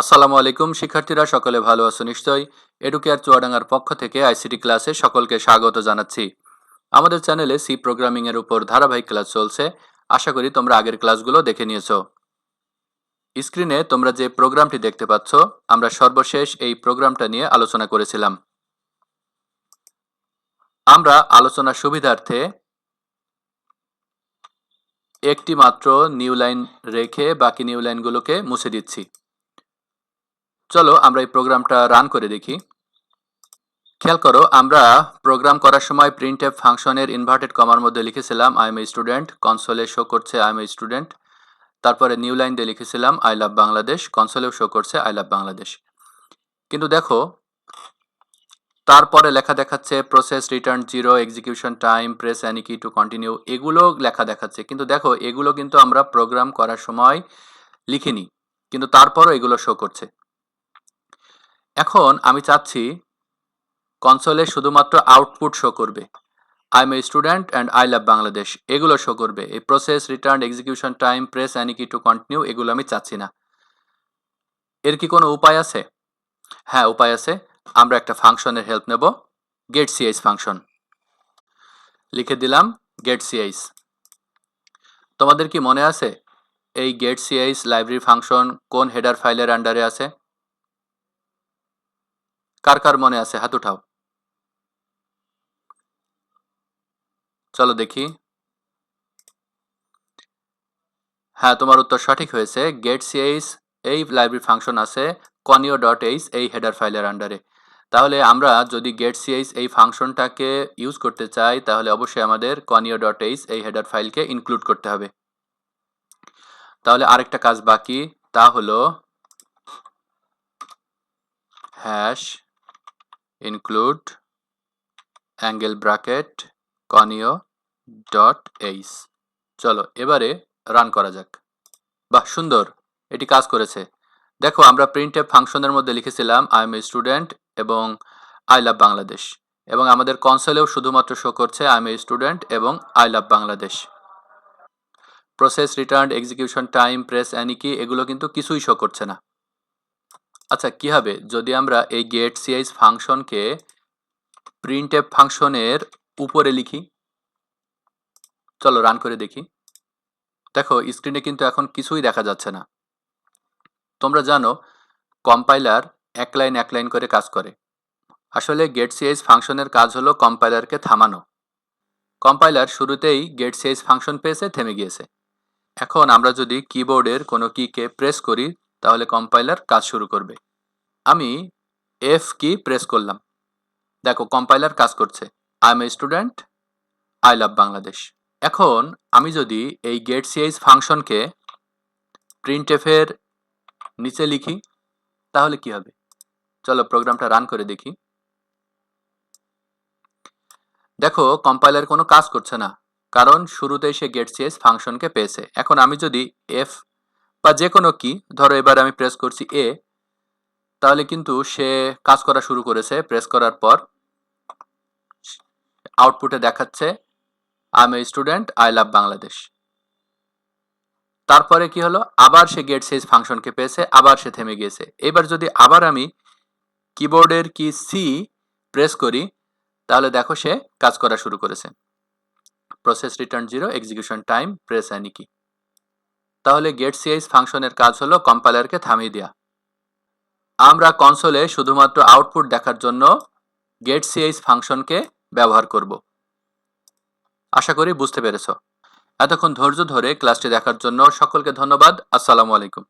আসসালামু আলাইকুম, শিক্ষার্থীরা, সকলে ভালো আছো নিশ্চয়ই? এডুকেয়ার চুয়াডাঙ্গার পক্ষ থেকে আইসিটি ক্লাসে সকলকে স্বাগত জানাচ্ছি। আমাদের চ্যানেলে সি প্রোগ্রামিং এর উপর ধারাবাহিক ক্লাস চলছে। আশা করি তোমরা আগের ক্লাসগুলো দেখে নিয়েছো। স্ক্রিনে তোমরা যে প্রোগ্রামটি দেখতে পাচ্ছ, আমরা সর্বশেষ এই প্রোগ্রামটা নিয়ে আলোচনা করেছিলাম। আমরা আলোচনার সুবিধার্থে একটি মাত্র নিউ লাইন রেখে বাকি নিউ লাইনগুলোকে মুছে দিচ্ছি। চলো আমরা এই প্রোগ্রামটা রান করে দেখি। খেয়াল করো, আমরা প্রোগ্রাম করার সময় প্রিন্ট এফ ফাংশনের ইনভার্টেড কমার মধ্যে লিখেছিলাম আই এম এ স্টুডেন্ট কনসোলে শো করছে আই এম এ স্টুডেন্ট তারপরে নিউ লাইন দিয়ে লিখেছিলাম আই লাভ বাংলাদেশ কনসোলেও শো করছে আই লাভ বাংলাদেশ কিন্তু দেখো, তারপরে লেখা দেখাচ্ছে process return zero execution time press any key to continue এগুলো লেখা দেখাচ্ছে। কিন্তু দেখো, এগুলো কিন্তু আমরা প্রোগ্রাম করার সময় লিখিনি। কিন্তু তারপরও এগুলো শো করছে। এখন আমি চাচ্ছি কনসোলে শুধুমাত্র আউটপুট শো করবে। I am a student and I love Bangladesh এগুলো শো করবে। এই process return execution time press any key to continue এগুলো আমি চাচ্ছি না। এর কি কোনো উপায় আছে? হ্যাঁ উপায় আছে। আমরা একটা ফাংশনের হেল্প নেব। গেট সিআইস ফাংশন লিখে দিলাম গেট সিআইস তোমাদের কি মনে আছে? এই গেট সিআইস লাইব্রেরি ফাংশন কোন হেডার ফাইলের আন্ডারে আছে? কার কার মনে আছে? হাত উঠাও। চলো দেখি। হ্যাঁ তোমার উত্তর সঠিক হয়েছে। গেট সিএইচ এই লাইব্রেরি ফাংশন আছে কনিও ডট এইচ এই হেডার ফাইলের আন্ডারে তাহলে আমরা যদি গেট সিএইচ এই ফাংশনটাকে ইউজ করতে চাই, তাহলে অবশ্যই আমাদের কনিও ডট এইচ এই হেডার ফাইলকে ইনক্লুড করতে হবে। তাহলে আরেকটা কাজ বাকি, তা হলো hash include angle bracket conio dot H চলো, এবারে রান করা যাক। বাহ, সুন্দর। এটি কাজ করেছে। দেখো, আমরা প্রিন্ট ফাংশনের মধ্যে লিখেছিলাম আই এম এ স্টুডেন্ট এবং আই লাভ বাংলাদেশ এবং আমাদের কনসোলেও শুধুমাত্র শো করছে আই এম এ স্টুডেন্ট এবং I love Bangladesh process return execution time press any key এগুলো কিন্তু কিছুই শো করছে না। আচ্ছা কি হবে? যদি আমরা এই গেট সিআইস ফাংশনকে প্রিন্ট এফ ফাংশনের উপরে লিখি, চলো রান করে দেখি। দেখো স্ক্রিনে কিন্তু এখন কিছুই দেখা যাচ্ছে না। তোমরা জানো কম্পাইলার এক লাইন এক লাইন করে কাজ করে। আসলে গেট সিআইস ফাংশনের কাজ হলো কম্পাইলারকে থামানো। কম্পাইলার শুরুতেই গেট সিআইস ফাংশন পেয়েছে, থেমে গিয়েছে। এখন আমরা যদি কিবোর্ডের কোনো কিকে প্রেস করি তাহলে কম্পাইলার কাজ শুরু করবে। আমি এফ কি প্রেস করলাম। দেখো কম্পাইলার কাজ করছে। I am a student I love Bangladesh এখন আমি যদি এই গেট সিআইস ফাংশনকে প্রিন্ট এফের নিচে লিখি, তাহলে কি হবে? চলো প্রোগ্রামটা রান করে দেখি। দেখো কম্পাইলার কোনো কাজ করছে না, কারণ শুরুতেই সে গেট সিএস ফাংশনকে পেয়েছে। এখন আমি যদি এফ বা যে কোনো কি ধরো এবার আমি প্রেস করছি এ তাহলে কিন্তু সে কাজ করা শুরু করেছে। প্রেস করার পর আউটপুটে দেখাচ্ছে I am a student I love Bangladesh তারপরে কি হলো? আবার সে গেট সাইজ ফাংশনকে পেয়েছে, আবার সে থেমে গিয়েছে। এবার যদি আবার আমি কিবোর্ডের কি সি প্রেস করি, তাহলে দেখো সে কাজ করা শুরু করেছে। Process return zero execution time press any key তাহলে গেট সিআইস ফাংশনের কাজ হলো কম্পাইলারকে থামিয়ে দেওয়া আমরা কনসোলে শুধুমাত্র আউটপুট দেখার জন্য গেট সিআইস ফাংশনকে ব্যবহার করব। আশা করি বুঝতে পেরেছ। এতক্ষণ ধৈর্য ধরে ক্লাসটি দেখার জন্য সকলকে ধন্যবাদ। আসসালামু আলাইকুম।